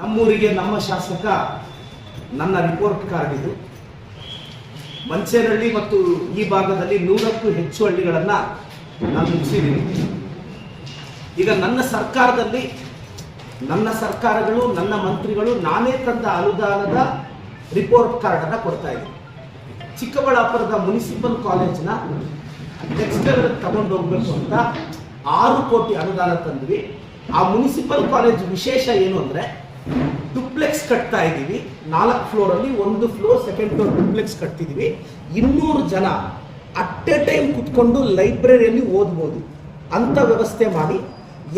ನಮ್ಮೂರಿಗೆ ನಮ್ಮ ಶಾಸಕ ನನ್ನ ರಿಪೋರ್ಟ್ ಕಾರ್ಡ್ ಇದು. ಮಂಚೇನಹಳ್ಳಿ ಮತ್ತು ಈ ಭಾಗದಲ್ಲಿ ನೂರಕ್ಕೂ ಹೆಚ್ಚು ಹಳ್ಳಿಗಳನ್ನು ನಾನು ಮುಗಿಸಿದ್ದೀನಿ. ಈಗ ನನ್ನ ಸರ್ಕಾರದಲ್ಲಿ ನನ್ನ ಸರ್ಕಾರಗಳು, ನನ್ನ ಮಂತ್ರಿಗಳು ನಾನೇ ತಂದ ಅನುದಾನದ ರಿಪೋರ್ಟ್ ಕಾರ್ಡನ್ನು ಕೊಡ್ತಾ ಇದ್ದೀನಿ. ಚಿಕ್ಕಬಳ್ಳಾಪುರದ ಮುನಿಸಿಪಲ್ ಕಾಲೇಜಿನ ನೆಕ್ಸ್ಟ್ ತಗೊಂಡು ಹೋಗ್ಬೇಕು ಅಂತ ಆರು ಕೋಟಿ ಅನುದಾನ ತಂದ್ವಿ. ಆ ಮುನಿಸಿಪಲ್ ಕಾಲೇಜ್ ವಿಶೇಷ ಏನು ಅಂದರೆ ಡುಪ್ಲೆಕ್ಸ್ ಕಟ್ತಾ ಇದ್ದೀವಿ. ನಾಲ್ಕು ಫ್ಲೋರಲ್ಲಿ ಒಂದು ಫ್ಲೋರ್ ಸೆಕೆಂಡ್ ಫ್ಲೋರ್ ಡುಪ್ಲೆಕ್ಸ್ ಕಟ್ತಿದ್ದೀವಿ. ಇನ್ನೂರು ಜನ ಅಟ್ ಎ ಟೈಮ್ ಕುತ್ಕೊಂಡು ಲೈಬ್ರರಿಯಲ್ಲಿ ಓದ್ಬೋದು. ಅಂತ ವ್ಯವಸ್ಥೆ ಮಾಡಿ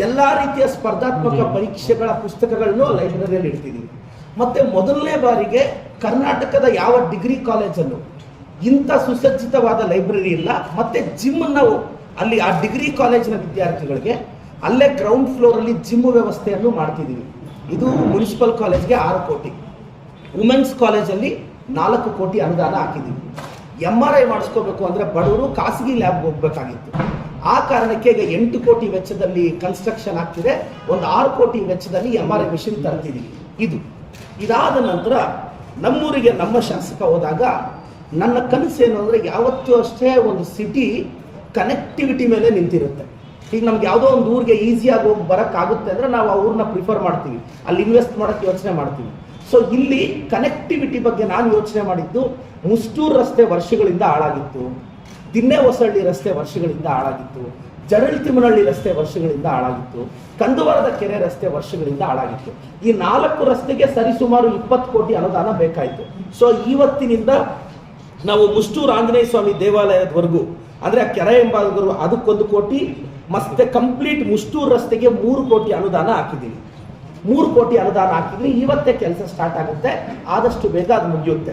ಎಲ್ಲ ರೀತಿಯ ಸ್ಪರ್ಧಾತ್ಮಕ ಪರೀಕ್ಷೆಗಳ ಪುಸ್ತಕಗಳನ್ನು ಲೈಬ್ರರಿಯಲ್ಲಿ ಇಡ್ತಿದ್ದೀವಿ. ಮತ್ತೆ ಮೊದಲನೇ ಬಾರಿಗೆ ಕರ್ನಾಟಕದ ಯಾವ ಡಿಗ್ರಿ ಕಾಲೇಜಲ್ಲೂ ಇಂಥ ಸುಸಜ್ಜಿತವಾದ ಲೈಬ್ರರಿ ಇಲ್ಲ. ಮತ್ತೆ ಜಿಮ್ ನಾವು ಅಲ್ಲಿ ಆ ಡಿಗ್ರಿ ಕಾಲೇಜಿನ ವಿದ್ಯಾರ್ಥಿಗಳಿಗೆ ಅಲ್ಲೇ ಗ್ರೌಂಡ್ ಫ್ಲೋರ್ ಅಲ್ಲಿ ಜಿಮ್ ವ್ಯವಸ್ಥೆಯನ್ನು ಮಾಡ್ತಿದ್ದೀವಿ. ಇದು ಮುನ್ಸಿಪಲ್ ಕಾಲೇಜ್ಗೆ ಆರು ಕೋಟಿ. ವುಮೆನ್ಸ್ ಕಾಲೇಜಲ್ಲಿ ನಾಲ್ಕು ಕೋಟಿ ಅನುದಾನ ಹಾಕಿದ್ದೀವಿ. ಎಂ ಆರ್ ಐ ಮಾಡಿಸ್ಕೋಬೇಕು ಅಂದ್ರೆ ಬಡವರು ಖಾಸಗಿ ಲ್ಯಾಬ್ಗೆ ಹೋಗ್ಬೇಕಾಗಿತ್ತು. ಆ ಕಾರಣಕ್ಕೆ ಈಗ ಎಂಟು ಕೋಟಿ ವೆಚ್ಚದಲ್ಲಿ ಕನ್ಸ್ಟ್ರಕ್ಷನ್ ಆಗ್ತಿದೆ. ಒಂದು ಆರು ಕೋಟಿ ವೆಚ್ಚದಲ್ಲಿ ಎಂ ಆರ್ ಐ ಮಿಷಿನ್ ತರ್ತಿದ್ದೀವಿ ಇದು. ಇದಾದ ನಂತರ ನಮ್ಮೂರಿಗೆ ನಮ್ಮ ಶಾಸಕ ಹೋದಾಗ ನನ್ನ ಕನಸು ಏನು ಅಂದರೆ ಯಾವತ್ತೂ ಅಷ್ಟೇ ಒಂದು ಸಿಟಿ ಕನೆಕ್ಟಿವಿಟಿ ಮೇಲೆ ನಿಂತಿರುತ್ತೆ. ಈಗ ನಮ್ಗೆ ಯಾವುದೋ ಒಂದು ಊರಿಗೆ ಈಸಿಯಾಗಿ ಹೋಗಿ ಬರೋಕ್ಕಾಗುತ್ತೆ ಅಂದರೆ ನಾವು ಆ ಊರನ್ನ ಪ್ರಿಫರ್ ಮಾಡ್ತೀವಿ. ಅಲ್ಲಿ ಇನ್ವೆಸ್ಟ್ ಮಾಡೋಕ್ಕೆ ಯೋಚನೆ ಮಾಡ್ತೀವಿ. ಸೊ ಇಲ್ಲಿ ಕನೆಕ್ಟಿವಿಟಿ ಬಗ್ಗೆ ನಾನು ಯೋಚನೆ ಮಾಡಿದ್ದು ಮುಸ್ಟೂರು ರಸ್ತೆ ವರ್ಷಗಳಿಂದ ಹಾಳಾಗಿತ್ತು. ದಿನ್ನೆ ಹೊಸಳ್ಳಿ ರಸ್ತೆ ವರ್ಷಗಳಿಂದ ಹಾಳಾಗಿತ್ತು. ಜರಳ್ತಿಮನಹಳ್ಳಿ ರಸ್ತೆ ವರ್ಷಗಳಿಂದ ಹಾಳಾಗಿತ್ತು. ಕಂದುವಾರದ ಕೆರೆ ರಸ್ತೆ ವರ್ಷಗಳಿಂದ ಹಾಳಾಗಿತ್ತು. ಈ ನಾಲ್ಕು ರಸ್ತೆಗೆ ಸರಿಸುಮಾರು ಇಪ್ಪತ್ತು ಕೋಟಿ ಅನುದಾನ ಬೇಕಾಯಿತು. ಸೊ ಇವತ್ತಿನಿಂದ ನಾವು ಮುಷ್ಟೂರು ಆಂಜನೇಯ ಸ್ವಾಮಿ ದೇವಾಲಯದವರೆಗೂ, ಅಂದ್ರೆ ಆ ಕೆರೆ ಎಂಬ ಅದಕ್ಕೊಂದು ಕೋಟಿ ಮತ್ತೆ ಕಂಪ್ಲೀಟ್ ಮುಷ್ಟೂರು ರಸ್ತೆಗೆ ಮೂರು ಕೋಟಿ ಅನುದಾನ ಹಾಕಿದ್ದೀವಿ ಮೂರು ಕೋಟಿ ಅನುದಾನ ಹಾಕಿದ್ವಿ ಇವತ್ತೇ ಕೆಲಸ ಸ್ಟಾರ್ಟ್ ಆಗುತ್ತೆ. ಆದಷ್ಟು ಬೇಗ ಅದು ಮುಗಿಯುತ್ತೆ.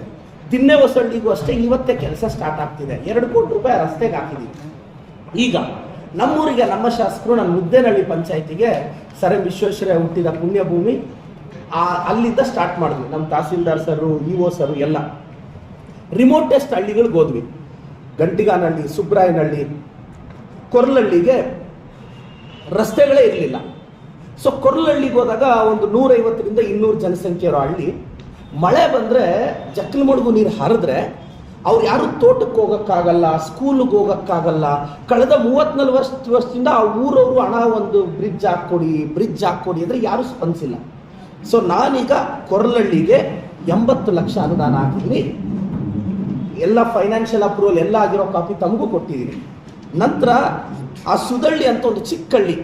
ದಿನ್ನೆ ಹೊಸಳ್ಳಿಗೂ ಅಷ್ಟೇ ಇವತ್ತೇ ಕೆಲಸ ಸ್ಟಾರ್ಟ್ ಆಗ್ತಿದೆ. ಎರಡು ಕೋಟಿ ರೂಪಾಯಿ ರಸ್ತೆಗೆ ಹಾಕಿದ್ದೀವಿ ಈಗ ನಮ್ಮೂರಿಗೆ ನಮ್ಮ ಶಾಸಕರು ನನ್ನ ಮುದ್ದೇನಹಳ್ಳಿ ಪಂಚಾಯತಿಗೆ ಸರ್ ಎಂ ವಿಶ್ವೇಶ್ವರಯ್ಯ ಹುಟ್ಟಿದ ಪುಣ್ಯಭೂಮಿ, ಆ, ಅಲ್ಲಿಂದ ಸ್ಟಾರ್ಟ್ ಮಾಡಿದ್ವಿ. ನಮ್ಮ ತಹಸೀಲ್ದಾರ್ ಸರು ಇ ಒ ಸರು ಎಲ್ಲ. ರಿಮೋಟೆಸ್ಟ್ ಹಳ್ಳಿಗಳಿಗೆ ಹೋದ್ವಿ. ಗಂಟಿಗಾನಹಳ್ಳಿ, ಸುಬ್ರಾಯನಹಳ್ಳಿ, ಕೊರ್ಲಹಳ್ಳಿಗೆ ರಸ್ತೆಗಳೇ ಇರಲಿಲ್ಲ. ಸೊ ಕೊರ್ಲಹಳ್ಳಿಗೆ ಹೋದಾಗ ಒಂದು ನೂರೈವತ್ತರಿಂದ ಇನ್ನೂರು ಜನಸಂಖ್ಯೆ ಇರೋ ಹಳ್ಳಿ. ಮಳೆ ಬಂದರೆ ಜಕ್ಕಲಮಡುಗು ನೀರು ಹರಿದ್ರೆ ಅವ್ರು ಯಾರು ತೋಟಕ್ಕೆ ಹೋಗೋಕ್ಕಾಗಲ್ಲ, ಸ್ಕೂಲಿಗೆ ಹೋಗೋಕ್ಕಾಗಲ್ಲ. ಕಳೆದ ಮೂವತ್ನಾಲ್ಕು ವರ್ಷ, ವರ್ಷದಿಂದ ಆ ಊರವರು ಹಣ ಒಂದು ಬ್ರಿಡ್ಜ್ ಹಾಕ್ಕೊಡಿ ಬ್ರಿಡ್ಜ್ ಹಾಕ್ಕೊಡಿ ಅಂದರೆ ಯಾರೂ ಸ್ಪಂದಿಸಿಲ್ಲ. ಸೊ ನಾನೀಗ ಕೊರಲಹಳ್ಳಿಗೆ ಎಂಬತ್ತು ಲಕ್ಷ ಅನುದಾನ ಹಾಕಿದ್ದೀನಿ. ಎಲ್ಲ ಫೈನಾನ್ಷಿಯಲ್ ಅಪ್ರೂವಲ್ ಎಲ್ಲ ಆಗಿರೋ ಕಾಪಿ ತಮಗೂ ಕೊಟ್ಟಿದ್ದೀನಿ. ನಂತರ ಆ ಸುದಳ್ಳಿ ಅಂತ ಒಂದು ಚಿಕ್ಕಳ್ಳಿ.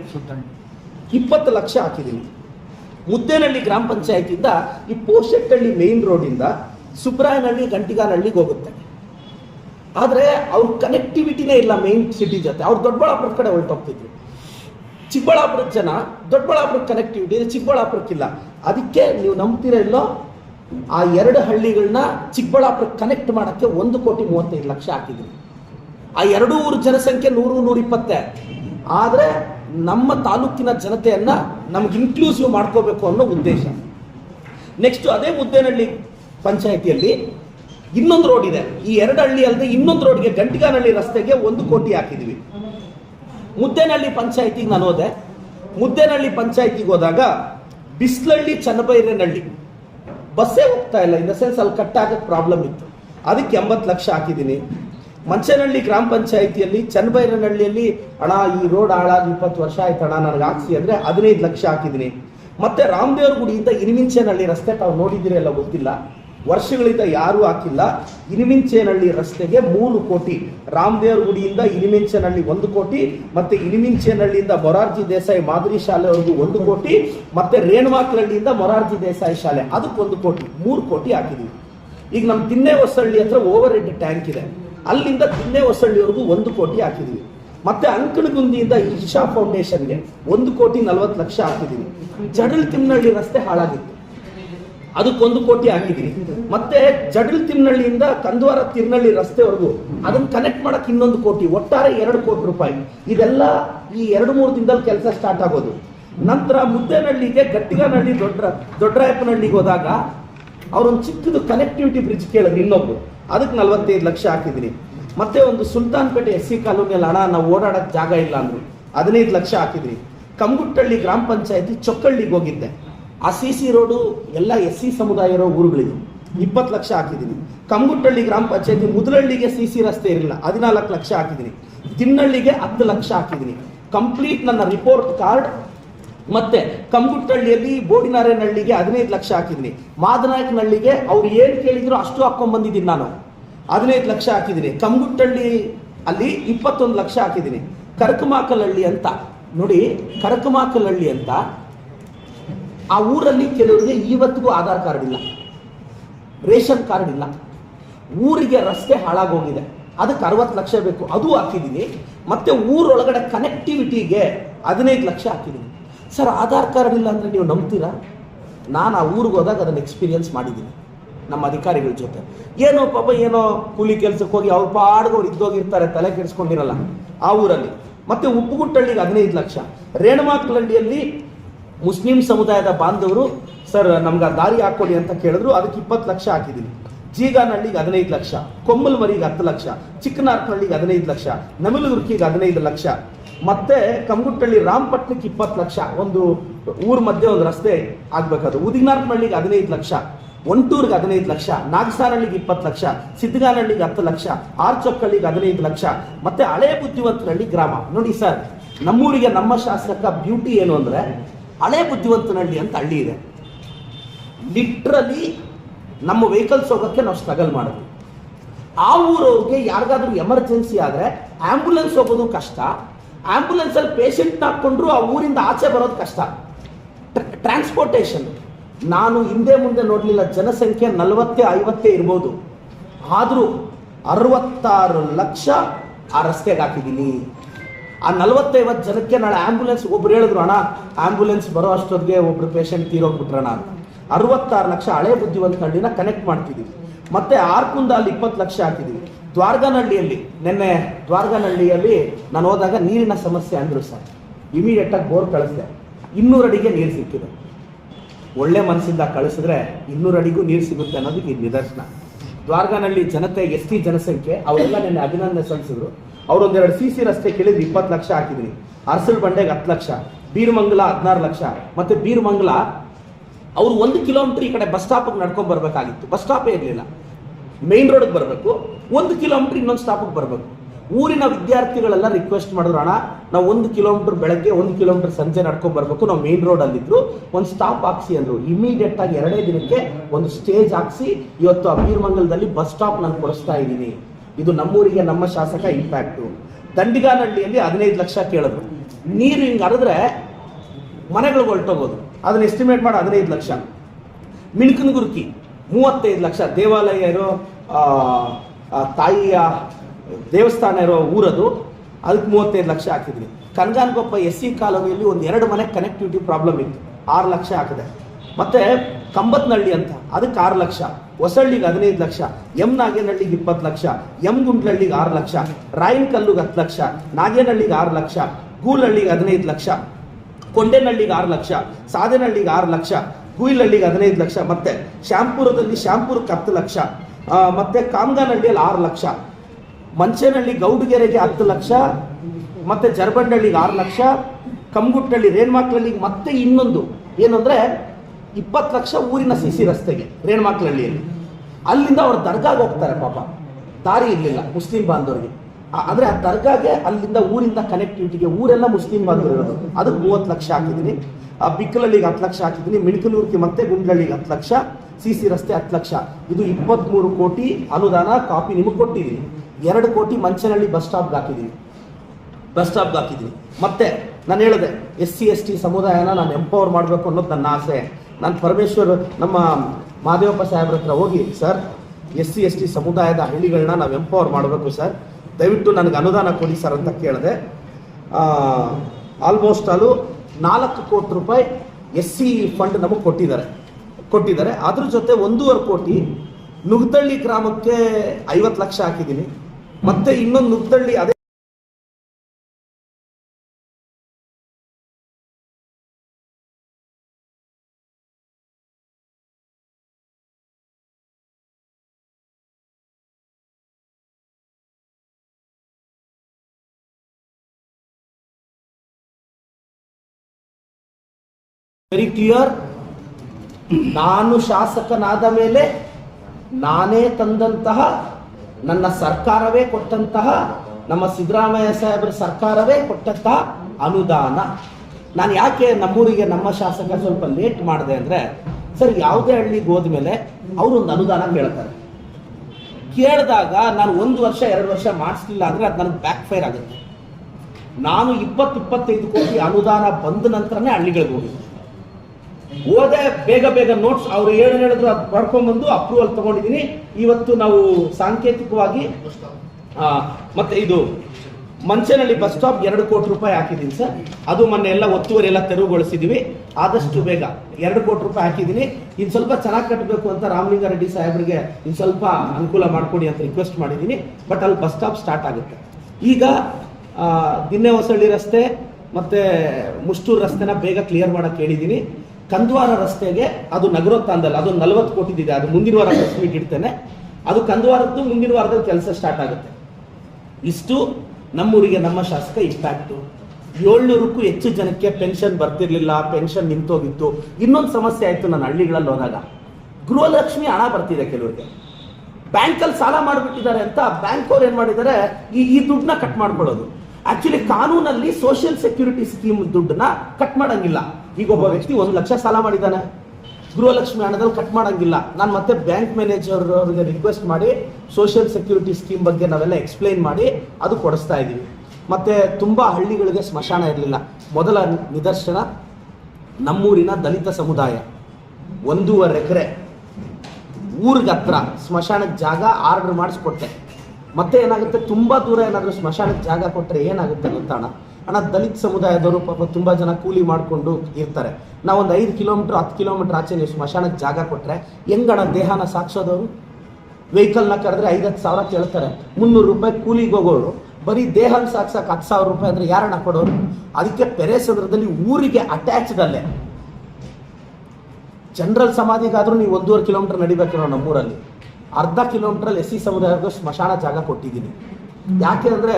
ಇಪ್ಪತ್ತು ಲಕ್ಷ ಹಾಕಿದ್ದೀನಿ ಮುದ್ದೇನಹಳ್ಳಿ ಗ್ರಾಮ ಪಂಚಾಯತಿಯಿಂದ ಈ ಪೋಷಕಳ್ಳಿ ಮೇನ್ ರೋಡಿಂದ ಸುಬ್ರಾಯನಹಳ್ಳಿ ಗಂಟಿಗಾನಹಳ್ಳಿಗೆ ಹೋಗುತ್ತೆ. ಆದರೆ ಅವ್ರ ಕನೆಕ್ಟಿವಿಟಿನೇ ಇಲ್ಲ ಮೇನ್ ಸಿಟಿ ಜೊತೆ. ಅವ್ರು ದೊಡ್ಡಬಳ್ಳಾಪುರದ ಕಡೆ ಹೊರಟೋಗ್ತಿದ್ರು ಚಿಕ್ಕಬಳ್ಳಾಪುರದ ಜನ ದೊಡ್ಡಬಳ್ಳಾಪುರ ಕನೆಕ್ಟಿವಿಟಿ ಇದೆ ಚಿಕ್ಕಬಳ್ಳಾಪುರಕ್ಕಿಲ್ಲ ಅದಕ್ಕೆ ನೀವು ನಂಬ್ತೀರ ಇಲ್ಲೋ ಆ ಎರಡು ಹಳ್ಳಿಗಳನ್ನ ಚಿಕ್ಕಬಳ್ಳಾಪುರಕ್ಕೆ ಕನೆಕ್ಟ್ ಮಾಡೋಕ್ಕೆ ಒಂದು ಕೋಟಿ ಮೂವತ್ತೈದು ಲಕ್ಷ ಹಾಕಿದ್ವಿ. ಆ ಎರಡೂ ಊರು ಜನಸಂಖ್ಯೆ ನೂರು, ನೂರಿಪ್ಪತ್ತೆ. ಆದರೆ ನಮ್ಮ ತಾಲೂಕಿನ ಜನತೆಯನ್ನು ನಮ್ಗೆ ಇನ್ಕ್ಲೂಸಿವ್ ಮಾಡ್ಕೋಬೇಕು ಅನ್ನೋ ಉದ್ದೇಶ. ನೆಕ್ಸ್ಟ್ ಅದೇ ಮುದ್ದೇನಹಳ್ಳಿ ಪಂಚಾಯಿತಿಯಲ್ಲಿ ಇನ್ನೊಂದು ರೋಡ್ ಇದೆ. ಈ ಎರಡು ಹಳ್ಳಿ ಅಲ್ಲದೆ ಇನ್ನೊಂದು ರೋಡ್ಗೆ ಗಂಟಿಗಾನಹಳ್ಳಿ ರಸ್ತೆಗೆ ಒಂದು ಕೋಟಿ ಹಾಕಿದ್ವಿ. ಮುದ್ದೇನಹಳ್ಳಿ ಪಂಚಾಯಿತಿಗೆ ನಾನು ಹೋದೆ. ಮುದ್ದೇನಹಳ್ಳಿ ಪಂಚಾಯಿತಿಗೆ ಹೋದಾಗ ಬಿಸ್ಲಹಳ್ಳಿ ಚನ್ನಬೈರೇನಹಳ್ಳಿ. ಬಸ್ಸೇ ಹೋಗ್ತಾ ಇಲ್ಲ. ಇನ್ ದ ಸೆನ್ಸ್ ಅಲ್ಲಿ ಕಟ್ಟಾಗಕ್ಕೆ ಪ್ರಾಬ್ಲಮ್ ಇತ್ತು. ಅದಕ್ಕೆ ಎಂಬತ್ತು ಲಕ್ಷ ಹಾಕಿದ್ದೀನಿ ಮಂಚನಹಳ್ಳಿ ಗ್ರಾಮ ಪಂಚಾಯಿತಿಯಲ್ಲಿ, ಚನ್ನಬೈರನಹಳ್ಳಿಯಲ್ಲಿ ಹಣ ಈ ರೋಡ್ ಹಾಳಾಗಿ ಇಪ್ಪತ್ತು ವರ್ಷ ಆಯ್ತು ಅಣ್ಣ ನನಗೆ ಹಾಕ್ಸಿ ಅಂದರೆ ಹದಿನೈದು ಲಕ್ಷ ಹಾಕಿದ್ದೀನಿ. ಮತ್ತೆ ರಾಮದೇವ್ರ ಗುಡಿಯಿಂದ ಇನಿಮಿಂಚೇನಹಳ್ಳಿ ರಸ್ತೆ ತಾವು ನೋಡಿದ್ದೀರಿ ಎಲ್ಲ ಗೊತ್ತಿಲ್ಲ. ವರ್ಷಗಳಿಂದ ಯಾರೂ ಹಾಕಿಲ್ಲ. ಇನಿಮಿಂಚೇನಹಳ್ಳಿ ರಸ್ತೆಗೆ ಮೂರು ಕೋಟಿ. ರಾಮದೇವ್ರ ಗುಡಿಯಿಂದ ಇನಿಮಿಂಚೇನಹಳ್ಳಿ ಒಂದು ಕೋಟಿ. ಮತ್ತೆ ಇನಿಮಿಂಚೇನಹಳ್ಳಿಯಿಂದ ಮೊರಾರ್ಜಿ ದೇಸಾಯಿ ಮಾದರಿ ಶಾಲೆವರೆಗೂ ಒಂದು ಕೋಟಿ. ಮತ್ತೆ ರೇಣುವಾಕ್ಲಹಳ್ಳಿಯಿಂದ ಮೊರಾರ್ಜಿ ದೇಸಾಯಿ ಶಾಲೆ, ಅದಕ್ಕೊಂದು ಕೋಟಿ. ಮೂರು ಕೋಟಿ ಹಾಕಿದ್ದೀವಿ ಈಗ ನಮ್ಮ ತಿನ್ನೇ ಹೊಸಹಳ್ಳಿ ಹತ್ರ ಓವರ್ ಹೆಡ್ ಟ್ಯಾಂಕ್ ಇದೆ. ಅಲ್ಲಿಂದ ತಿನ್ನೆ ಹೊಸಳ್ಳಿವರೆಗೂ ಒಂದು ಕೋಟಿ ಹಾಕಿದ್ದೀವಿ ಮತ್ತೆ ಅಂಕಣಗುಂದಿಯಿಂದ ಇಶಾ ಫೌಂಡೇಶನ್ಗೆ ಒಂದು ಕೋಟಿ ನಲವತ್ತು ಲಕ್ಷ ಹಾಕಿದ್ದೀವಿ ಜಡಲ್ ತಿಮ್ನಹಳ್ಳಿ ರಸ್ತೆ ಹಾಳಾಗಿತ್ತು. ಅದಕ್ಕೊಂದು ಕೋಟಿ ಹಾಕಿದ್ದೀನಿ ಮತ್ತೆ ಜಡಲ್ ತಿಮ್ನಹಳ್ಳಿಯಿಂದ ಕಂದ್ವಾರ ತಿರ್ನಹಳ್ಳಿ ರಸ್ತೆವರೆಗೂ ಅದನ್ನ ಕನೆಕ್ಟ್ ಮಾಡಕ್ಕೆ ಇನ್ನೊಂದು ಕೋಟಿ, ಒಟ್ಟಾರೆ ಎರಡು ಕೋಟಿ ರೂಪಾಯಿ. ಇದೆಲ್ಲ ಈ ಎರಡು ಮೂರು ದಿನದಲ್ಲಿ ಕೆಲಸ ಸ್ಟಾರ್ಟ್ ಆಗೋದು. ನಂತರ ಮುದ್ದೇನಹಳ್ಳಿಗೆ ಗಟ್ಟಿಗನಹಳ್ಳಿ ದೊಡ್ಡ ದೊಡ್ಡರಾಯಪ್ಪನಹಳ್ಳಿಗೆ ಹೋದಾಗ ಅವ್ರೊಂದು ಚಿಕ್ಕದು ಕನೆಕ್ಟಿವಿಟಿ ಬ್ರಿಡ್ಜ್ ಕೇಳಿದ್ರು ಇನ್ನೊಬ್ರು. ಅದಕ್ಕೆ ನಲವತ್ತೈದು ಲಕ್ಷ ಹಾಕಿದ್ರಿ ಮತ್ತೆ ಒಂದು ಸುಲ್ತಾನ್ಪೇಟೆ ಎಸ್ ಸಿ ಕಾಲೋನಿಯಲ್ಲಿ ಹಣ, ನಾವು ಓಡಾಡಕ್ಕೆ ಜಾಗ ಇಲ್ಲ ಅಂದ್ರು. ಹದಿನೈದು ಲಕ್ಷ ಹಾಕಿದ್ರಿ ಕಮ್ಗುಟ್ಟಳ್ಳಿ ಗ್ರಾಮ ಪಂಚಾಯತಿ ಚೊಕ್ಕಳ್ಳಿಗೆ ಹೋಗಿದ್ದೆ. ಆ ಸಿ ಸಿ ರೋಡು, ಎಲ್ಲ ಎಸ್ ಸಿ ಸಮುದಾಯ ಇರೋ ಊರುಗಳಿದು. ಇಪ್ಪತ್ತು ಲಕ್ಷ ಹಾಕಿದ್ದೀನಿ. ಕಂಗುಟ್ಟಳ್ಳಿ ಗ್ರಾಮ ಪಂಚಾಯತಿ ಮುದ್ರಳ್ಳಿಗೆ ಸಿ ಸಿ ರಸ್ತೆ ಇರಲಿಲ್ಲ. ಹದಿನಾಲ್ಕು ಲಕ್ಷ ಹಾಕಿದ್ದೀನಿ. ತಿನ್ನಳ್ಳಿಗೆ ಹತ್ತು ಲಕ್ಷ ಹಾಕಿದ್ದೀನಿ. ಕಂಪ್ಲೀಟ್ ನನ್ನ ರಿಪೋರ್ಟ್ ಕಾರ್ಡ್ ಮತ್ತೆ ಕಂಗುಟ್ಟಳ್ಳಿಯಲ್ಲಿ ಬೋಡಿನಾರೇನಹಳ್ಳಿಗೆ ಹದಿನೈದು ಲಕ್ಷ ಹಾಕಿದ್ದೀನಿ. ಮಾದನಾಯಕನಹಳ್ಳಿಗೆ ಅವ್ರು ಏನು ಕೇಳಿದ್ರು ಅಷ್ಟು ಹಾಕೊಂಡ್ ಬಂದಿದ್ದೀನಿ ನಾನು. ಹದಿನೈದು ಲಕ್ಷ ಹಾಕಿದ್ದೀನಿ. ಕಂಗುಟ್ಟಳ್ಳಿ ಅಲ್ಲಿ ಇಪ್ಪತ್ತೊಂದು ಲಕ್ಷ ಹಾಕಿದ್ದೀನಿ. ಕರಕಮಾಕಲಹಳ್ಳಿ ಅಂತ. ನೋಡಿ ಕರಕಮಾಕಲಹಳ್ಳಿ ಅಂತ ಆ ಊರಲ್ಲಿ ಕೆಲವರಿಗೆ ಇವತ್ತಿಗೂ ಆಧಾರ್ ಕಾರ್ಡ್ ಇಲ್ಲ. ರೇಷನ್ ಕಾರ್ಡ್ ಇಲ್ಲ. ಊರಿಗೆ ರಸ್ತೆ ಹಾಳಾಗೋಗಿದೆ. ಅದಕ್ಕೆ ಅರವತ್ತು ಲಕ್ಷ ಬೇಕು. ಅದು ಹಾಕಿದ್ದೀನಿ. ಮತ್ತೆ ಊರೊಳಗಡೆ ಕನೆಕ್ಟಿವಿಟಿಗೆ ಹದಿನೈದು ಲಕ್ಷ ಹಾಕಿದ್ದೀನಿ. ಸರ್, ಆಧಾರ್ ಕಾರ್ಡ್ ಇಲ್ಲ ಅಂದರೆ ನೀವು ನಂಬ್ತೀರಾ? ನಾನು ಆ ಊರಿಗೆ ಹೋದಾಗ ಅದನ್ನು ಎಕ್ಸ್ಪೀರಿಯನ್ಸ್ ಮಾಡಿದ್ದೀನಿ, ನಮ್ಮ ಅಧಿಕಾರಿಗಳ ಜೊತೆ. ಏನೋ ಪಾಪ ಏನೋ ಕೂಲಿ ಕೆಲಸಕ್ಕೆ ಹೋಗಿ ಅವ್ರ ಪಾಡ್ಗೆ ಅವ್ರು ಇದ್ದೋಗಿರ್ತಾರೆ, ತಲೆ ಕೆಡಿಸ್ಕೊಂಡಿರಲ್ಲ ಆ ಊರಲ್ಲಿ. ಮತ್ತೆ ಉಪ್ಪುಗುಟ್ಟಳ್ಳಿಗೆ ಹದಿನೈದು ಲಕ್ಷ. ರೇಣುಮಾಕಲಹಳ್ಳಿಯಲ್ಲಿ ಮುಸ್ಲಿಂ ಸಮುದಾಯದ ಬಾಂಧವರು, ಸರ್, ನಮ್ಗೆ ದಾರಿ ಹಾಕೊಡಿ ಅಂತ ಕೇಳಿದ್ರು, ಅದಕ್ಕೆ ಇಪ್ಪತ್ತು ಲಕ್ಷ ಹಾಕಿದ್ದೀನಿ. ಜೀಗಾನಹಳ್ಳಿಗೆ ಹದಿನೈದು ಲಕ್ಷ, ಕೊಮ್ಮಲ್ಮರಿಗೆ ಹತ್ತು ಲಕ್ಷ ಚಿಕ್ಕನಾರ್ಕನಹಳ್ಳಿಗೆ ಹದಿನೈದು ಲಕ್ಷ ನಮಿಲುದುರ್ಕಿಗೆ ಹದಿನೈದು ಲಕ್ಷ ಮತ್ತೆ ಕಮ್ಗುಟ್ಟಳ್ಳಿ ರಾಮಪಟ್ನಕ್ಕೆ ಇಪ್ಪತ್ತು ಲಕ್ಷ. ಒಂದು ಊರ್ ಮಧ್ಯೆ ಒಂದು ರಸ್ತೆ ಆಗ್ಬೇಕದು ಉದಿಗ್ನಾರ್ಪಳ್ಳಿಗೆ ಹದಿನೈದು ಲಕ್ಷ, ಒಂಟೂರ್ಗೆ ಹದಿನೈದು ಲಕ್ಷ ನಾಗಸಾರಹಳ್ಳಿಗೆ ಇಪ್ಪತ್ತು ಲಕ್ಷ ಸಿದ್ಧಗಾನಹಳ್ಳಿಗೆ ಹತ್ತು ಲಕ್ಷ, ಆರ್ಚೊಕ್ಕಳ್ಳಿಗೆ ಹದಿನೈದು ಲಕ್ಷ, ಮತ್ತೆ ಹಳೆ ಬುದ್ಧಿವಂತನಹಳ್ಳಿ ಗ್ರಾಮ. ನೋಡಿ ಸರ್, ನಮ್ಮೂರಿಗೆ ನಮ್ಮ ಶಾಸಕ ಬ್ಯೂಟಿ ಏನು ಅಂದ್ರೆ ಹಳೆ ಬುದ್ಧಿವಂತನಹಳ್ಳಿ ಅಂತ ಹಳ್ಳಿ ಇದೆ. ಲಿಟ್ರಲಿ ನಮ್ಮ ವೆಹಿಕಲ್ಸ್ ಹೋಗೋಕ್ಕೆ ನಾವು ಸ್ಟ್ರಗಲ್ ಮಾಡಿದ್ವಿ ಆ ಊರವ್ರಿಗೆ ಯಾರಿಗಾದ್ರೂ ಎಮರ್ಜೆನ್ಸಿ ಆದರೆ ಆಂಬ್ಯುಲೆನ್ಸ್ ಹೋಗೋದು ಕಷ್ಟ. ಆಂಬ್ಯುಲೆನ್ಸಲ್ಲಿ ಪೇಷಂಟ್ ಹಾಕ್ಕೊಂಡ್ರು ಆ ಊರಿಂದ ಆಚೆ ಬರೋದು ಕಷ್ಟ. ಟ್ರಾನ್ಸ್ಪೋರ್ಟೇಷನ್ ನಾನು ಹಿಂದೆ ಮುಂದೆ ನೋಡಲಿಲ್ಲ, ಜನಸಂಖ್ಯೆ ನಲವತ್ತೇ, ಐವತ್ತೇ ಇರ್ಬೋದು. ಆದರೂ ಅರವತ್ತಾರು ಲಕ್ಷ ಆ ರಸ್ತೆಗೆ ಹಾಕಿದ್ದೀನಿ. ಆ ನಲವತ್ತೈವತ್ತು ಜನಕ್ಕೆ ನಾಳೆ ಆಂಬುಲೆನ್ಸ್ ಒಬ್ರು ಹೇಳಿದ್ರು, ಅಣ್ಣ ಆಂಬುಲೆನ್ಸ್ ಬರೋ ಅಷ್ಟೊತ್ತಿಗೆ ಒಬ್ರು ಪೇಷಂಟ್ ತೀರೋಗ್ಬಿಟ್ರಣ ಅಂತ. ಅರವತ್ತಾರು ಲಕ್ಷ ಹಳೆ ಬುದ್ಧಿವಂತ ಹಳ್ಳಿನ ಕನೆಕ್ಟ್ ಮಾಡ್ತಿದ್ದೀವಿ ಮತ್ತೆ ಆರ್ಕುಂದ ಅಲ್ಲಿ ಇಪ್ಪತ್ತು ಲಕ್ಷ ಹಾಕಿದ್ದೀವಿ ದ್ವಾರಗಾನಹಳ್ಳಿಯಲ್ಲಿ, ನಿನ್ನೆ ದ್ವಾರ್ಗನಹಳ್ಳಿಯಲ್ಲಿ ನಾನು ಹೋದಾಗ ನೀರಿನ ಸಮಸ್ಯೆ ಅಂದರು ಸರ್. ಇಮಿಡಿಯೇಟಾಗಿ ಬೋರ್ ಕಳಿಸಿದೆ. ಇನ್ನೂರು ಅಡಿಗೆ ನೀರು ಸಿಕ್ಕಿದೆ. ಒಳ್ಳೆ ಮನಸ್ಸಿಂದ ಕಳಿಸಿದ್ರೆ ಇನ್ನೂರು ಅಡಿಗೂ ನೀರು ಸಿಗುತ್ತೆ ಅನ್ನೋದಕ್ಕೆ ಈ ನಿದರ್ಶನ. ದ್ವಾರ್ಗನಹಳ್ಳಿ ಜನತೆ, ಎಸ್ ಟಿ ಜನಸಂಖ್ಯೆ, ಅವರೆಲ್ಲ ನಿನ್ನೆ ಅಭಿನಂದನೆ ಸಲ್ಲಿಸಿದ್ರು. ಅವರೊಂದೆರಡು ಸಿ ಸಿ ರಸ್ತೆ ಕೇಳಿದ್ರೆ ಇಪ್ಪತ್ತು ಲಕ್ಷ ಹಾಕಿದ್ರಿ ಅರಸಲ್ ಬಂಡೆಗೆ ಹತ್ತು ಲಕ್ಷ, ಬೀರ್ಮಂಗ್ಲ ಹದಿನಾರು ಲಕ್ಷ, ಮತ್ತೆ ಬೀರ್ಮಂಗ್ಲ ಅವ್ರು ಒಂದು ಕಿಲೋಮೀಟರ್ ಈ ಕಡೆ ಬಸ್ ಸ್ಟಾಪಿಗೆ ನಡ್ಕೊಂಡ್ ಬರಬೇಕಾಗಿತ್ತು. ಬಸ್ ಸ್ಟಾಪೇ ಇರಲಿಲ್ಲ. ಮೇನ್ ರೋಡ್ಗೆ ಬರಬೇಕು. ಒಂದು ಕಿಲೋಮೀಟರ್ ಇನ್ನೊಂದು ಸ್ಟಾಪಿಗೆ ಬರಬೇಕು. ಊರಿನ ವಿದ್ಯಾರ್ಥಿಗಳೆಲ್ಲ ರಿಕ್ವೆಸ್ಟ್ ಮಾಡಿದ್ರು, ಅಣ್ಣ, ನಾವು ಒಂದು ಕಿಲೋಮೀಟರ್ ಬೆಳಗ್ಗೆ, ಒಂದು ಕಿಲೋಮೀಟರ್ ಸಂಜೆ ನಡ್ಕೊಂಡ್ ಬರಬೇಕು. ನಾವು ಮೇನ್ ರೋಡ್ ಒಂದು ಸ್ಟಾಪ್ ಹಾಕ್ಸಿ ಅಂದ್ರು. ಇಮಿಡಿಯೇಟ್ ಆಗಿ ಎರಡೇ ದಿನಕ್ಕೆ ಒಂದು ಸ್ಟೇಜ್ ಹಾಕ್ಸಿ, ಇವತ್ತು ಅಬೀರ್ಮಂಗಲದಲ್ಲಿ ಬೀರ್ಮಂಗಲದಲ್ಲಿ ಬಸ್ ಸ್ಟಾಪ್ ನಾನು ಕೊಡಿಸ್ತಾ ಇದ್ದೀನಿ. ಇದು ನಮ್ಮೂರಿಗೆ, ನಮ್ಮ ಶಾಸಕ ಇಂಪ್ಯಾಕ್ಟು ದಂಡಿಗಾನಹಳ್ಳಿಯಲ್ಲಿ ಹದಿನೈದು ಲಕ್ಷ ಕೇಳಿದ್ರು. ನೀರು ಹಿಂಗೆ ಹರಿದ್ರೆ ಮನೆಗಳಿಗೆ ಹೊರಟೋಗೋದು. ಅದನ್ನ ಎಸ್ಟಿಮೇಟ್ ಮಾಡಿ, ಹದಿನೈದು ಲಕ್ಷ. ಮಿಣ್ಕನಗುರ್ಕಿ ಮೂವತ್ತೈದು ಲಕ್ಷ. ದೇವಾಲಯ ಇರೋ ತಾಯಿಯ ದೇವಸ್ಥಾನ ಇರೋ ಊರದು, ಅದಕ್ಕೆ ಮೂವತ್ತೈದು ಲಕ್ಷ ಹಾಕಿದ್ವಿ. ಕನಗಾನಗೊಪ್ಪ ಎಸ್ ಸಿ ಕಾಲೋನಿಯಲ್ಲಿ ಒಂದು ಎರಡು ಮನೆ ಕನೆಕ್ಟಿವಿಟಿ ಪ್ರಾಬ್ಲಮ್ ಇತ್ತು. ಆರು ಲಕ್ಷ ಹಾಕಿದೆ. ಮತ್ತೆ ಕಂಬತ್ನಹಳ್ಳಿ ಅಂತ, ಅದಕ್ಕೆ ಆರು ಲಕ್ಷ. ಹೊಸಳ್ಳಿಗೆ ಹದಿನೈದು ಲಕ್ಷ. ಎಂ ನಾಗೇನಹಳ್ಳಿಗೆ ಇಪ್ಪತ್ತು ಲಕ್ಷ. ಎಂ ಗುಂಡ್ಲಹಳ್ಳಿಗೆ ಆರು ಲಕ್ಷ. ರಾಯನಕಲ್ಲುಗೆ ಹತ್ತು ಲಕ್ಷ. ನಾಗೇನಹಳ್ಳಿಗೆ ಆರು ಲಕ್ಷ. ಗೂಲಹಳ್ಳಿಗೆ ಹದಿನೈದು ಲಕ್ಷ. ಕೊಂಡೇನಹಳ್ಳಿಗೆ ಆರು ಲಕ್ಷ. ಸಾಧೇನಹಳ್ಳಿಗೆ ಆರು ಲಕ್ಷ. ಕುಯಿಲಹಳ್ಳಿಗೆ ಹದಿನೈದು ಲಕ್ಷ. ಮತ್ತೆ ಶ್ಯಾಂಪುರದಲ್ಲಿ ಶ್ಯಾಂಪುರಕ್ಕೆ ಹತ್ತು ಲಕ್ಷ. ಮತ್ತೆ ಕಾಮಗಾನಹಳ್ಳಿಯಲ್ಲಿ ಆರು ಲಕ್ಷ. ಮಂಚೇನಹಳ್ಳಿ ಗೌಡಗೆರೆಗೆ ಹತ್ತು ಲಕ್ಷ, ಮತ್ತೆ ಜರ್ಬಂಡಹಳ್ಳಿಗೆ ಆರು ಲಕ್ಷ, ಕಮ್ಗುಟ್ಟಹಳ್ಳಿ ರೇಣ್ಮಾಕ್ಲಹಳ್ಳಿಗೆ ಮತ್ತೆ ಇನ್ನೊಂದು. ಏನಂದ್ರೆ ಇಪ್ಪತ್ತು ಲಕ್ಷ ಊರಿನ ಸಿ ಸಿ ರಸ್ತೆಗೆ, ರೇಣ್ಮಾಕ್ಲಹಳ್ಳಿಯಲ್ಲಿ. ಅಲ್ಲಿಂದ ಅವ್ರು ದರ್ಗಾಗೆ ಹೋಗ್ತಾರೆ ಪಾಪ. ದಾರಿ ಇರಲಿಲ್ಲ ಮುಸ್ಲಿಂ ಬಾಂಧವರಿಗೆ. ಅಂದರೆ ಆ ದರ್ಗಾಗೆ ಅಲ್ಲಿಂದ ಊರಿಂದ ಕನೆಕ್ಟಿವಿಟಿಗೆ ಊರೆಲ್ಲ ಮುಸ್ಲಿಂ ಬಾಂಧವರು ಅದಕ್ಕೆ ಮೂವತ್ತು ಲಕ್ಷ ಹಾಕಿದ್ದೀನಿ. ಆ, ಬಿಕ್ಕಲಹಳ್ಳಿಗೆ ಹತ್ತು ಲಕ್ಷ ಹಾಕಿದ್ದೀನಿ. ಮಿಣಕನೂರ್ಗೆ ಮತ್ತೆ ಗುಂಡ್ಲಹಳ್ಳಿಗೆ ಹತ್ತು ಲಕ್ಷ. ಸಿ ಸಿ ರಸ್ತೆ ಹತ್ತು ಲಕ್ಷ. ಇದು ಇಪ್ಪತ್ತ್ಮೂರು ಕೋಟಿ ಅನುದಾನ ಕಾಪಿ ನಿಮಗೆ ಕೊಟ್ಟಿದ್ದೀನಿ. ಎರಡು ಕೋಟಿ ಮಂಚನಹಳ್ಳಿ ಬಸ್ ಸ್ಟಾಪ್ಗೆ ಹಾಕಿದ್ದೀನಿ. ಬಸ್ ಸ್ಟಾಪ್ಗೆ ಹಾಕಿದ್ದೀನಿ. ಮತ್ತೆ ನಾನು ಹೇಳಿದೆ, ಎಸ್ ಸಿ, ಎಸ್ ಟಿ ಸಮುದಾಯನ ನಾನು ಎಂಪವರ್ ಮಾಡಬೇಕು ಅನ್ನೋದು ನನ್ನ ಆಸೆ. ನಾನು ಪರಮೇಶ್ವರ್, ನಮ್ಮ ಮಾದೇವಪ್ಪ ಸಾಹೇಬ್ರ ಹತ್ರ ಹೋಗಿ, sir, S C, S T ಸಮುದಾಯದ ಹಳ್ಳಿಗಳನ್ನ ನಾವು ಎಂಪವರ್ ಮಾಡಬೇಕು ಸರ್. ದಯವಿಟ್ಟು ನನಗೆ ಅನುದಾನ ಕೊಡಿ ಸರ್ ಅಂತ ಕೇಳಿದೆ. ಆಲ್ಮೋಸ್ಟ್ ಅಲ್ಲೂ ನಾಲ್ಕು ಕೋಟಿ ರೂಪಾಯಿ ಎಸ್ ಸಿ ಫಂಡ್ ನಮಗೆ ಕೊಟ್ಟಿದ್ದಾರೆ. ಕೊಟ್ಟಿದ್ದಾರೆ. ಅದ್ರ ಜೊತೆ ಒಂದೂವರೆ ಕೋಟಿ ನುಗ್ದಳ್ಳಿ ಗ್ರಾಮಕ್ಕೆ ಐವತ್ತು ಲಕ್ಷ ಹಾಕಿದ್ದೀನಿ. ಮತ್ತೆ ಇನ್ನೊಂದು ನುಗ್ದಳ್ಳಿ ಅದೇ ವೆರಿ ಕ್ಲಿಯರ್ ನಾನು ಶಾಸಕನಾದ ಮೇಲೆ ನಾನೇ ತಂದಂತಹ ನನ್ನ ಸರ್ಕಾರವೇ ಕೊಟ್ಟಂತಹ, ನಮ್ಮ ಸಿದ್ದರಾಮಯ್ಯ ಸಾಹೇಬರ ಸರ್ಕಾರವೇ ಕೊಟ್ಟಂತಹ ಅನುದಾನ. ನಾನು ಯಾಕೆ ನಮ್ಮೂರಿಗೆ ನಮ್ಮ ಶಾಸಕ ಸ್ವಲ್ಪ ಲೇಟ್ ಮಾಡಿದೆ ಅಂದರೆ, ಸರ್, ಯಾವುದೇ ಹಳ್ಳಿಗೆ ಹೋದ್ಮೇಲೆ ಒಂದು ಅನುದಾನ ಕೇಳ್ತಾರೆ. ಕೇಳಿದಾಗ ನಾನು ಒಂದು ವರ್ಷ, ಎರಡು ವರ್ಷ ಮಾಡಿಸ್ಲಿಲ್ಲ ಅಂದರೆ ಅದು ನನಗೆ ಬ್ಯಾಕ್ ಫೈರ್ ಆಗುತ್ತೆ. ನಾನು ಇಪ್ಪತ್ತು ಇಪ್ಪತ್ತೈದು ಕೋಟಿ ಅನುದಾನ ಬಂದ ನಂತರನೇ ಹಳ್ಳಿಗಳಿಗೆ ಹೋಗಿದ್ದೆ. ಹೋದೆ ಬೇಗ ಬೇಗ ನೋಟ್ಸ್ ಅವ್ರು ಏನು ಹೇಳಿದ್ರು ಅದು ಬರ್ಕೊಂಡ್ಬಂದು ಅಪ್ರೂವಲ್ ತಗೊಂಡಿದ್ದೀನಿ ಇವತ್ತು ನಾವು ಸಾಂಕೇತಿಕವಾಗಿ ಮತ್ತೆ ಇದು ಮಂಚನಹಳ್ಳಿ ಬಸ್ ಸ್ಟಾಪ್ ಎರಡು ಕೋಟಿ ರೂಪಾಯಿ ಹಾಕಿದ್ದೀನಿ ಸರ್. ಅದು ಮೊನ್ನೆ ಎಲ್ಲ ಒತ್ತುವರಿ ಎಲ್ಲ ತೆರವುಗೊಳಿಸಿದೀವಿ. ಆದಷ್ಟು ಬೇಗ ಎರಡು ಕೋಟಿ ರೂಪಾಯಿ ಹಾಕಿದ್ದೀನಿ ಇನ್ನು ಸ್ವಲ್ಪ ಚೆನ್ನಾಗಿ ಕಟ್ಟಬೇಕು ಅಂತ ರಾಮಲಿಂಗಾರೆಡ್ಡಿ ಸಾಹೇಬರಿಗೆ ಇನ್ನು ಸ್ವಲ್ಪ ಅನುಕೂಲ ಮಾಡಿಕೊಡಿ ಅಂತ ರಿಕ್ವೆಸ್ಟ್ ಮಾಡಿದ್ದೀನಿ ಬಟ್ ಅಲ್ಲಿ ಬಸ್ ಸ್ಟಾಪ್ ಸ್ಟಾರ್ಟ್ ಆಗುತ್ತೆ. ಈಗ ದಿನ್ನೆ ಹೊಸಳ್ಳಿ ರಸ್ತೆ ಮತ್ತೆ ಮುಷ್ಟೂರು ರಸ್ತೆನ ಬೇಗ ಕ್ಲಿಯರ್ ಮಾಡಕ್ಕೆ ಹೇಳಿದ್ದೀನಿ ಕಂದ್ವಾರ ರಸ್ತೆಗೆ ಅದು ನಗರೋತ್ಥಾನದಲ್ಲಿ, ಅದು ನಲವತ್ತು ಕೋಟಿದಿದೆ, ಅದು ಮುಂದಿನ ವಾರ ಪ್ರೆಸ್ ಮೀಟ್ ಇಡ್ತೇನೆ. ಅದು ಕಂದ್ವಾರದ್ದು ಮುಂದಿನ ವಾರದಲ್ಲಿ ಕೆಲಸ ಸ್ಟಾರ್ಟ್ ಆಗುತ್ತೆ. ಇಷ್ಟು ನಮ್ಮೂರಿಗೆ, ನಮ್ಮ ಶಾಸಕ ಇಂಪ್ಯಾಕ್ಟು ಏಳ್ನೂರಕ್ಕೂ ಹೆಚ್ಚು ಜನಕ್ಕೆ ಪೆನ್ಷನ್ ಬರ್ತಿರ್ಲಿಲ್ಲ ಪೆನ್ಷನ್ ನಿಂತೋಗಿತ್ತು. ಇನ್ನೊಂದು ಸಮಸ್ಯೆ ಆಯಿತು ನನ್ನ ಹಳ್ಳಿಗಳಲ್ಲಿ ಹೋದಾಗ. ಗೃಹಲಕ್ಷ್ಮಿ ಹಣ ಬರ್ತಿದೆ ಕೆಲವರಿಗೆ. ಬ್ಯಾಂಕಲ್ಲಿ ಸಾಲ ಮಾಡಿಬಿಟ್ಟಿದ್ದಾರೆ ಅಂತ ಬ್ಯಾಂಕ್ ಅವ್ರು ಏನು ಮಾಡಿದ್ದಾರೆ? ಈ ಈ ದುಡ್ಡನ್ನ ಕಟ್ ಮಾಡ್ಕೊಳ್ಳೋದು. ಆಕ್ಚುಲಿ ಕಾನೂನಲ್ಲಿ ಸೋಷಿಯಲ್ ಸೆಕ್ಯೂರಿಟಿ ಸ್ಕೀಮ್ ದುಡ್ಡನ್ನ ಕಟ್ ಮಾಡಂಗಿಲ್ಲ. ಈಗ ಒಬ್ಬ ವ್ಯಕ್ತಿ ಒಂದು ಲಕ್ಷ ಸಾಲ ಮಾಡಿದ್ದಾನೆ. ಗೃಹಲಕ್ಷ್ಮಿ ಹಣದಲ್ಲಿ ಕಟ್ ಮಾಡಂಗಿಲ್ಲ. ನಾನು ಮತ್ತೆ ಬ್ಯಾಂಕ್ ಮ್ಯಾನೇಜರ್ ಅವರಿಗೆ ರಿಕ್ವೆಸ್ಟ್ ಮಾಡಿ ಸೋಷಿಯಲ್ ಸೆಕ್ಯೂರಿಟಿ ಸ್ಕೀಮ್ ಬಗ್ಗೆ ನಾವೆಲ್ಲ ಎಕ್ಸ್ಪ್ಲೈನ್ ಮಾಡಿ, ಅದು ಕೊಡಿಸ್ತಾ ಇದ್ದೀವಿ ಮತ್ತೆ ತುಂಬಾ ಹಳ್ಳಿಗಳಿಗೆ ಸ್ಮಶಾನ ಇರಲಿಲ್ಲ. ಮೊದಲ ನಿದರ್ಶನ ನಮ್ಮೂರಿನ ದಲಿತ ಸಮುದಾಯ. ಒಂದೂವರೆ ಎಕರೆ. ಊರಿಗೆ ಹತ್ರ ಸ್ಮಶಾನಕ್ಕೆ ಜಾಗ ಆರ್ಡರ್ ಮಾಡಿಸ್ಕೊಟ್ಟೆ. ಮತ್ತೆ ಏನಾಗುತ್ತೆ? ತುಂಬಾ ದೂರ ಏನಾದರೂ ಸ್ಮಶಾನಕ್ಕೆ ಜಾಗ ಕೊಟ್ಟರೆ ಏನಾಗುತ್ತೆ ಗೊತ್ತಣ್ಣ? ಅಣ್ಣ, ದಲಿತ ಸಮುದಾಯದವರು ಪಾಪ ತುಂಬಾ ಜನ ಕೂಲಿ ಮಾಡಿಕೊಂಡು ಇರ್ತಾರೆ. ನಾವೊಂದು ಐದು ಕಿಲೋಮೀಟರ್, ಹತ್ತು ಕಿಲೋಮೀಟರ್ ಆಚೆ ನೀವು ಸ್ಮಶಾನಕ್ಕೆ ಜಾಗ ಕೊಟ್ಟರೆ ಹೆಂಗಣ ದೇಹನ ಸಾಕ್ಸೋದವರು? ವೆಹಿಕಲ್ನ ಕರೆದ್ರೆ ಐದತ್ತು ಸಾವಿರ ಕೇಳ್ತಾರೆ. ಮುನ್ನೂರು ರೂಪಾಯಿ ಕೂಲಿಗೆ ಹೋಗೋರು. ಬರೀ ದೇಹನ ಸಾಕ್ಸಕ್ಕೆ ಹತ್ತು ಸಾವಿರ ರೂಪಾಯಿ ಅಂದರೆ ಯಾರಣ್ಣ ಕೊಡೋರು? ಅದಕ್ಕೆ ಪೆರೇಸಂದ್ರದಲ್ಲಿ ಊರಿಗೆ ಅಟ್ಯಾಚ್ಡ್ ಅಲ್ಲೇ. ಜನರಲ್ ಸಮಾಧಿಗಾದರೂ ನೀವು ಒಂದೂವರೆ ಕಿಲೋಮೀಟರ್ ನಡಿಬೇಕಿರೋ ನಾವು ನಮ್ಮೂರಲ್ಲಿ. ಅರ್ಧ ಕಿಲೋಮೀಟ್ರಲ್ಲಿ ಎಸ್ ಸಿ ಸಮುದಾಯಕ್ಕೆ ಸ್ಮಶಾನ ಜಾಗ ಕೊಟ್ಟಿದ್ದೀನಿ. ಯಾಕೆ ಅಂದರೆ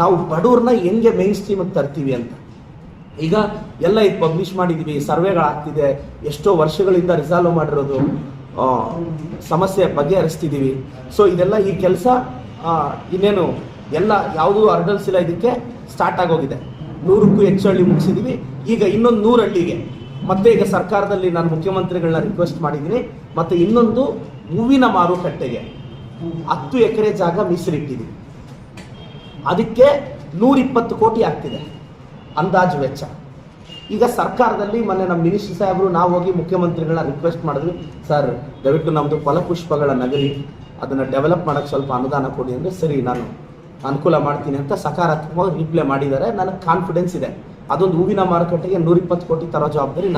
ನಾವು ಬಡವ್ರನ್ನ ಹೆಂಗೆ ಮೇನ್ ಸ್ಟ್ರೀಮಿಗೆ ತರ್ತೀವಿ ಅಂತ. ಈಗ ಎಲ್ಲ ಇದು ಪಬ್ಲಿಷ್ ಮಾಡಿದ್ದೀವಿ ಸರ್ವೆಗಳಾಗ್ತಿದೆ ಎಷ್ಟೋ ವರ್ಷಗಳಿಂದ ರಿಸಾಲ್ವ್ ಮಾಡಿರೋದು ಸಮಸ್ಯೆ ಬಗೆಹರಿಸ್ತಿದ್ದೀವಿ ಸೊ ಇದೆಲ್ಲ ಈ ಕೆಲಸ ಇನ್ನೇನು, ಎಲ್ಲ ಯಾವುದೂ ಅರ್ಡಲ್ಸ್ ಇಲ್ಲ, ಇದಕ್ಕೆ ಸ್ಟಾರ್ಟ್ ಆಗೋಗಿದೆ. ನೂರಕ್ಕೂ ಹೆಚ್ಚು ಹಳ್ಳಿ ಮುಗಿಸಿದ್ದೀವಿ ಈಗ ಇನ್ನೊಂದು ನೂರು ಹಳ್ಳಿಗೆ. ಮತ್ತೆ ಈಗ ಸರ್ಕಾರದಲ್ಲಿ ನಾನು ಮುಖ್ಯಮಂತ್ರಿಗಳನ್ನ ರಿಕ್ವೆಸ್ಟ್ ಮಾಡಿದ್ದೀನಿ. ಮತ್ತೆ ಇನ್ನೊಂದು ಹೂವಿನ ಮಾರುಕಟ್ಟೆಗೆ ಹತ್ತು ಎಕರೆ ಜಾಗ ಮೀಸಲಿಟ್ಟಿದ್ದೀವಿ ಅದಕ್ಕೆ ನೂರಿಪ್ಪತ್ತು ಕೋಟಿ ಆಗ್ತಿದೆ. ಅಂದಾಜು ವೆಚ್ಚ. ಈಗ ಸರ್ಕಾರದಲ್ಲಿ ಮೊನ್ನೆ ನಮ್ಮ ಮಿನಿಸ್ಟರ್ ಸಾಹೇಬರು ನಾವು ಹೋಗಿ ಮುಖ್ಯಮಂತ್ರಿಗಳನ್ನ ರಿಕ್ವೆಸ್ಟ್ ಮಾಡಿದ್ವಿ. ಸರ್ ದಯವಿಟ್ಟು ನಮ್ಮದು ಫಲಪುಷ್ಪಗಳ ನಗರಿ, ಅದನ್ನು ಡೆವಲಪ್ ಮಾಡೋಕ್ಕೆ ಸ್ವಲ್ಪ ಅನುದಾನ ಕೊಡಿ ಅಂದರೆ ಸರಿ, ನಾನು ಅನುಕೂಲ ಮಾಡ್ತೀನಿ ಅಂತ ಸಕಾರಾತ್ಮಕವಾಗಿ ರಿಪ್ಲೈ ಮಾಡಿದ್ದಾರೆ. ನನಗೆ ಕಾನ್ಫಿಡೆನ್ಸ್ ಇದೆ. ಅದೊಂದು ಹೂವಿನ ಮಾರುಕಟ್ಟೆಗೆ ನೂರಿಪ್ಪತ್ತು ಕೋಟಿ ತರೋ ಜವಾಬ್ದಾರಿ ನನ್ನ